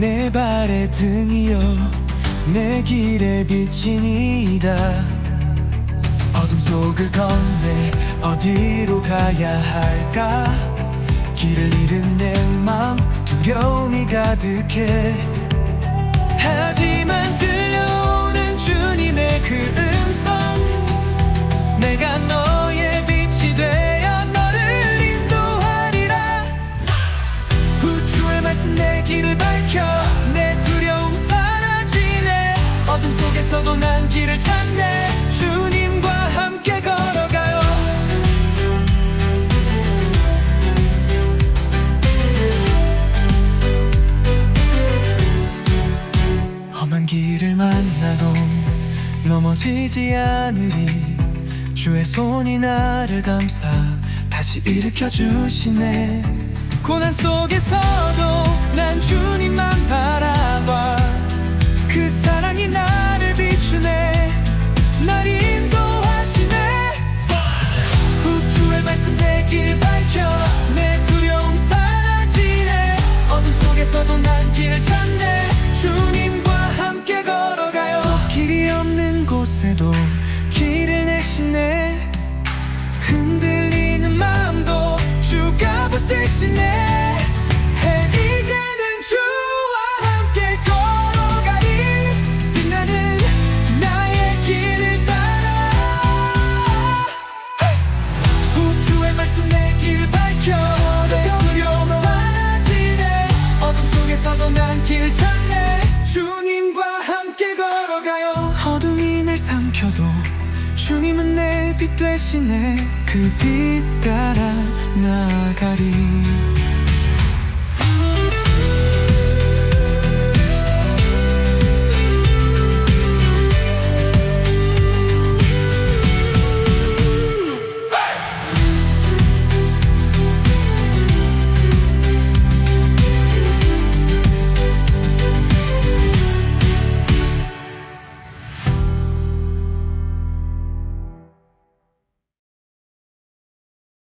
내 발의 등이여 내 길의 빛이니이다. 어둠 속을 건네 어디로 가야 할까? 길을 잃은 내 맘 두려움이 가득해. 하지 길을 밝혀. 내 두려움 사라지네. 어둠 속에서도 난 길을 찾네. 주님과 함께 걸어가요. 험한 길을 만나도 넘어지지 않으리. 주의 손이 나를 감싸 다시 일으켜 주시네. 고난 속에서도 주님은 내빛 되시네. 그빛 따라 나가리